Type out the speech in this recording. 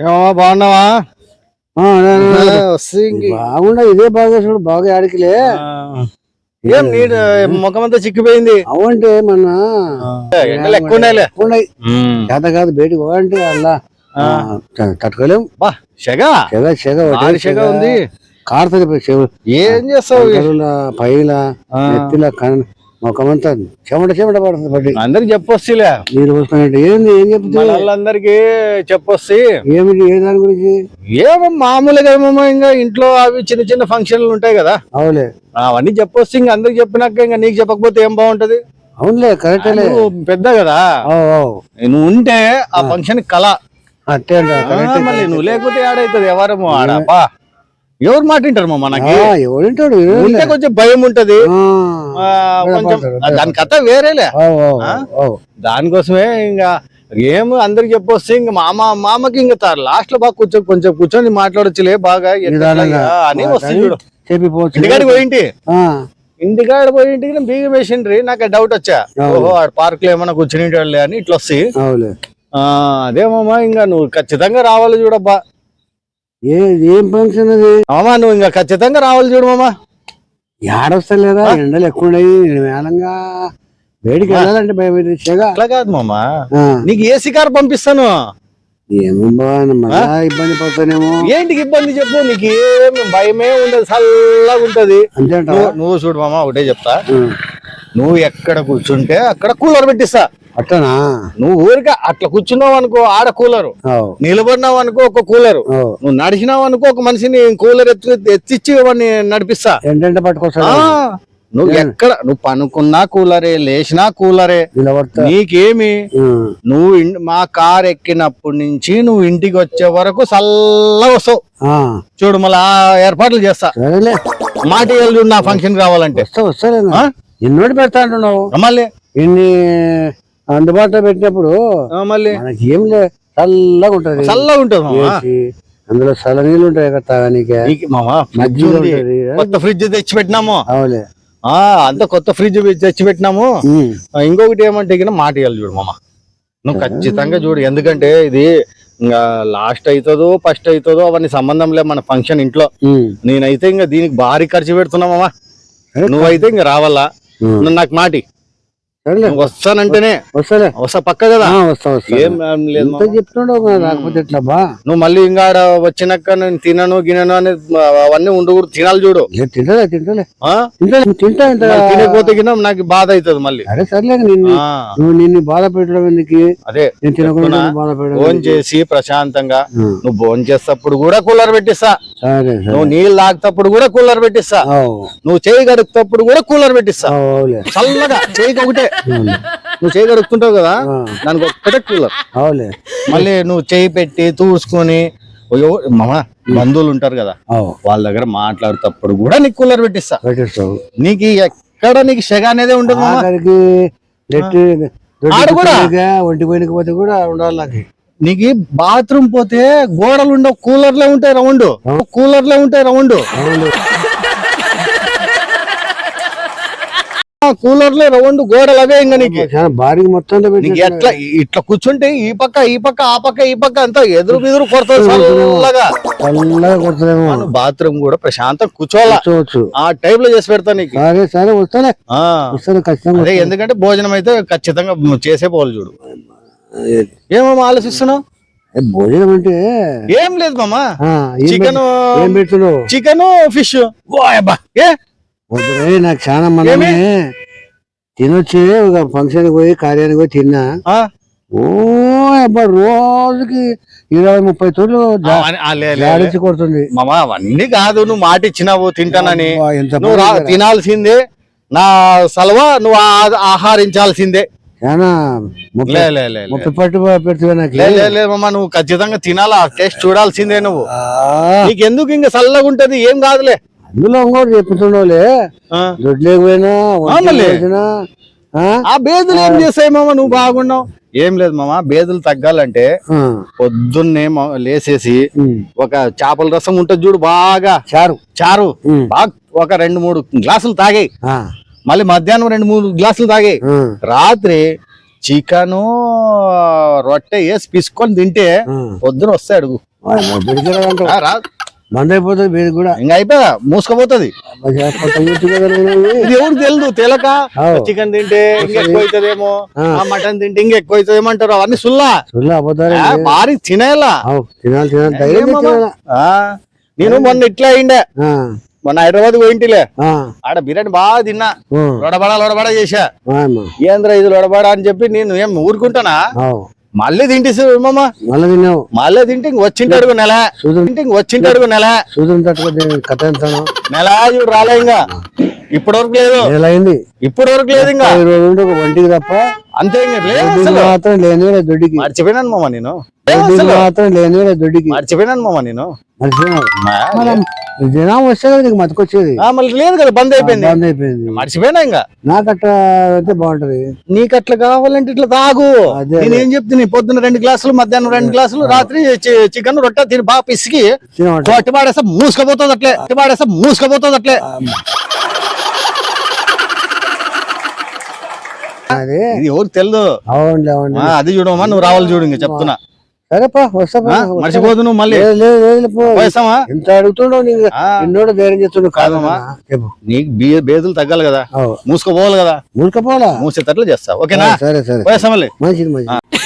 ఏమో బాగున్నావా? బాగుండా ఇదే బాగా చూడు బాగా ఆడికిలే. ఏం నీడు ముఖం అంతా చిక్కిపోయింది? అవంటే మన ఎక్కువ ఉన్నాయి. చేత కాదు బయటికి పోవాలంటే అలా. తట్టుకోలేం బా షగ. చెగ చెగ భారీ షగ ఉంది. కారుతుంది ఏం చేస్తావు? పైల ఆ. నెత్తిల కన్ ముఖమంతా చెమట చెమట పడుతుంది పట్టి అందరికి చెప్పొస్తులే. నీరు పోసుకున్నట్టు ఏంది ఏం చెప్తే? మన వాళ్ళందరికి చెప్పొస్తి. ఏమిటి ఏ దాని గురించి? ఏమో మామూలుగా ఏమో ఇంకా ఇంట్లో అవి చిన్న చిన్న ఫంక్షన్లు ఉంటాయి కదా. అవులే అవన్నీ చెప్పొస్తే ఇంకా అందరికి చెప్పినాక ఇంకా నీకు చెప్పకపోతే ఏం బాగుంటది? అవునులే కరెక్టేలే నువ్వు పెద్ద కదా. నువ్వు ఉంటే ఆ ఫంక్షన్ కళ. అట్టే కరెక్టే. మళ్ళీ నువ్వు లేకపోతే ఆడైతుంది ఎవరము ఆడపా ఎవరు మాట వింటారు మా మనకి ఉంటే కొంచెం భయం ఉంటది. కొంచెం. దాని కథ వేరేలే. దానికోసమే ఇంకా ఏం అందరికి చెప్పొస్తే ఇంకా మామ మామకి ఇంకా లాస్ట్లో బాగా కూర్చో కొంచెం కూర్చొని మాట్లాడొచ్చులే బాగా. అని వస్తుంది ఇంటికాడికి పోయింటి ఇంటికాడ పోయింటికి బీగం వేసిండ్రి నాకు డౌట్ వచ్చా. ఓహో ఆడ పార్క్లో ఏమైనా కూర్చుని అని ఇట్లా వస్తాయి అదేమమ్మా ఇంకా నువ్వు ఖచ్చితంగా రావాలి చూడబ్బా. ఏ ఏం ఫంక్షన్ అది మామా నువ్వు ఇంకా ఖచ్చితంగా రావాలి చూడు మామా. ఏడొస్తాను లేదా ఎండలు ఎక్కువ నేను వేలంగా వేడికి వెళ్ళాలంటే భయం చెగ. అట్లా కాదు మామా. నీకు ఏసీ కార్ పంపిస్తాను? ఏమో ఇబ్బంది పడతానేమో. ఏంటికి ఇబ్బంది చెప్పు నీకు ఏమి భయమే ఉండదు చల్లగా ఉంటది. అంతే? నువ్వు చూడు మామ ఒకటే చెప్తా. నువ్వు ఎక్కడ కూర్చుంటే అక్కడ కూలర్ పెట్టిస్తా. అట్టనా? నువ్వు ఊరికే అట్లా కూర్చున్నావు అనుకో ఆడ కూలరు. నిలబడినావు అనుకో ఒక కూలరు. నువ్వు నడిచినావు అనుకో ఒక మనిషిని కూలర్ ఎత్తి ఎత్తిచ్చి వాడిని నడిపిస్తా. ఏంటంటే నువ్వు ఎక్కడ నువ్వు పనుకున్నా కూలరే లేచినా కూలరే నీకేమి? నువ్వు మా కార్ ఎక్కినప్పటి నుంచి నువ్వు ఇంటికి వచ్చే వరకు చల్లగా వస్తావు. చూడు మళ్ళీ ఏర్పాట్లు చేస్తా. మాట నా ఫంక్షన్ ఆ? ఎన్నోటి పెడతా అంటున్నావు? మళ్ళీ? ఇన్ని అందుబాటులో పెట్టినప్పుడు మళ్ళీ? మనకి ఏం లే చల్లగా ఉంటది. చల్లగా ఉంటుంది అందులో చల్ల నీళ్ళు ఉంటాయి కదా తాగానికి. కొత్త ఫ్రిడ్జ్ తెచ్చి పెట్టినాము అవులే ఆ అంత కొత్త ఫ్రిడ్జ్ తెచ్చి పెట్టినాము ఇంకొకటి ఏమంటే మాట ఇవ్వాలి చూడు మామ. నువ్వు ఖచ్చితంగా చూడు ఎందుకంటే ఇది ఇంకా లాస్ట్ అవుతుందో ఫస్ట్ అవుతుందో అవన్నీ సంబంధం లే మన ఫంక్షన్ ఇంట్లో. నేనైతే ఇంకా దీనికి భారీ ఖర్చు పెడుతున్నా మామ. నువ్వైతే ఇంకా రావాలా? నాకు మాటి. వస్తానంటేనే. వస్తాలే. వస్తా పక్క కదా. వస్తా వస్తా. ఏం లేదు రాకపోతే ఎట్లా బా నువ్వు మళ్ళీ ఇంకా వచ్చినాక నేను తినను గినను అనేది అవన్నీ ఉండకూడదు తినాలి చూడు. తింటలే తింటలే. తింటా తినకపోతే గిన నాకు బాధ అవుతుంది మళ్ళీ. అరే సర్లే నువ్వు నిన్ను బాధ పెట్టడం ఎందుకు? అదే నేను తినకుండా చెప్తున్నా. నిన్ను బాధ పెట్టడం ఫోన్ చేసి ప్రశాంతంగా నువ్వు ఫోన్ చేసేటప్పుడు కూడా కూలర్ పెట్టిస్తా. నువ్వు నీళ్ళు తాగుతప్పుడు కూడా కూలర్ పెట్టిస్తా. నువ్వు చేయి గడుపుతప్పుడు కూడా కూలర్ పెట్టిస్తా. చల్లగా చేయికి ఒకటే నువ్వు చేయి గడుపుతుంటావు కదా దానికి ఒక్కటే కూలర్. అవులే మళ్ళీ నువ్వు చేయి పెట్టి తూడ్చుకొని ఓ- మామ బంధువులు ఉంటారు కదా వాళ్ళ దగ్గర మాట్లాడేటప్పుడు కూడా నీకు కూలర్ పెట్టిస్తా. పెట్టేస్తావు. నీకు ఎక్కడ నీకు సెగ అనేదే ఉండదు ఆడ కూడా? ఒంటి పోయినకి పోతే కూడా ఉండాలి నాకు. నీకు బాత్రూమ్ పోతే గోడలు ఉండవు కూలర్లే ఉంటాయి రౌండ్. కూలర్లే ఉంటాయి రౌండ్. కూలర్లే రౌండ్ గోడలు అవే ఇంకా నీకు భారీ నీకు పెట్టి ఎట్లా ఇట్లా కూర్చుంటే ఈ పక్క ఈ పక్క ఆ పక్క ఈ పక్క అంతా ఎదురు బెదురు చల్లగా. మనం బాత్రూమ్ కూడా ప్రశాంతం కూర్చోవాలా? కూర్చోవచ్చు. ఆ టైప్లో చేసి పెడతా నీకు. సరే వస్తాను ఎందుకంటే భోజనం అయితే ఖచ్చితంగా చేసే పోవాలి చూడు. ఏమమ్మా ఆలోచిస్తున్నావు? ఏ, భోజనం అంటే ఏం లేదు మామా. చికెన్ పెట్- ఏం పెడుతున్నావు? Chicken fish. ఏ? వద్దురే నాకు చాలా మనమే. తినొచ్చి ఒక ఫంక్షన్ పోయి కార్యానికి పోయి తిన్నా. ఆ? ఓ అబ్బా రోజుకి ఇరవై ముప్పై తోళ్ళు. జాడించి కొడుతుంది. మామ అవన్నీ కాదు నువ్వు మాట ఇచ్చినావు తింటానని. నువ్వు. తినాల్సిందే. నా సలవా నువ్వు ఆహారించాల్సిందే. ముప్పై. ముప్పై పట్టు నాకు. నువ్వు ఖచ్చితంగా తినాలా? టేస్ట్ చూడాల్సిందే నువ్వు. ఆ, నీకెందుకు ఇంకా చల్లగా ఉంటది? ఏం కాదులే. అందులో ఇంకోటి చెప్తుండవులే. ఆ. దొడ్లేకి పోయినా ఒంటికి మళ్ళీ? పోసినా, ఆ? ఆ బేదులు ఏం చేస్తాయి మామ? నువ్వు బాగున్నావు. ఏం లేదు మామ బేదులు తగ్గాలంటే ఆ, పొద్దున్నే మ- లేసేసి ఉమ్. ఒక చేపల రసం ఉంటది చూడు బాగా. చారు. చారు. ఉమ్. బాగా ఒక రెండు మూడు గ్లాసులు తాగాయి. ఆ, మళ్ళీ మధ్యాహ్నం రెండు మూడు గ్లాసులు తాగాయి ఆ, రాత్రి చికెను రొట్టె వేసి పిసుకొని తింటే. పొద్దున వస్తే అడుగు. బెడికెళ్ళాలంటావు ఆ, రా. బంద్ అయిపోతుంది బేడి కూడా. ఇంకా అయిపోయా మూసుకపోతుంది. ఇది ఎవరు తెలియదు తెలక. చికెన్ తింటే ఇంకా ఎక్కువ అవుతుందేమో మటన్ తింటే ఇంకా ఎక్కువ అవుతుంది ఏమంటారు అవన్నీ సుల్లా. సుల్లు భారీ తినేలా. తినాలి తినాలి. నేను మొన్న ఇట్లా అయిండే. మొన్న హైదరాబాద్ పోయింటిలే. ఆడ బిర్యానీ బాగా తిన్నా. లొడబడ లొడబడ చేశా. ఏంద్ర ఇది లొడబడ అని చెప్పి నేను ఏం ఊరుకుంటానా? మళ్ళీ తింటే మామ మళ్ళీ తిన్నావు. మళ్ళీ తింటే ఇంక వచ్చింటాడు నెల. సూదులు తింటే ఇంక నెల. సూదులు తట్టుకో దీన్ని కథ నెల చూడు రాలే ఇంకా. ఇప్పటి వరకు లేదు. నెల అయింది ఇప్పటి వరకు లేదు ఇంకా ఒంటికి తప్ప. అంతే ఇంకా. లేదు మాత్రం దొడ్డికి. మర్చిపోయినాను మామ నేను. మర్చిపోయినాను మామ నేను. జనం వస్తే కదా నీకు మతికొచ్చేది. ఆ, మళ్ళీ లేదు కదా బంద్ అయిపోయింది. బంద్ అయిపోయింది. మర్చిపోయినా ఇంకా? అయితే బాగుంటది. నీకు అట్లా కావాలంటే ఇట్లా తాగు. నేను ఏం చెప్తున్నా పొద్దున్న రెండు గ్లాసులు మధ్యాహ్నం రెండు గ్లాసులు రాత్రి చికెన్ రొట్టె తిని బాగా పిసికి. పాడేస్తే మూసుకపోతుంది అట్లే అట్టి పాడేస్తే మూసుకపోతుంది అట్లే. అదే. ఎవరు తెలియదు ఆ, అది చూడమ్మా నువ్వు రావాలి చూడు ఇంకా చెప్తున్నా. సరేపా వస్తా పో. ఆ, మర్చిపోదు నువ్వు మళ్ళీ. పోయేస్తామా ఎంత అడుగుతుండవు నీకు? నిన్నోడు ధైర్యం చేస్తుండు కాదమ్మా. నీకు బే- బేదులు తగ్గాలి కదా. మూసుకోపోవాలి కదా. మునకపోలా మూసేటట్లు చేస్తా. ఓకేనా? సరే సరే. పోయేస్తా మళ్ళీ. మంచిది మంచిది.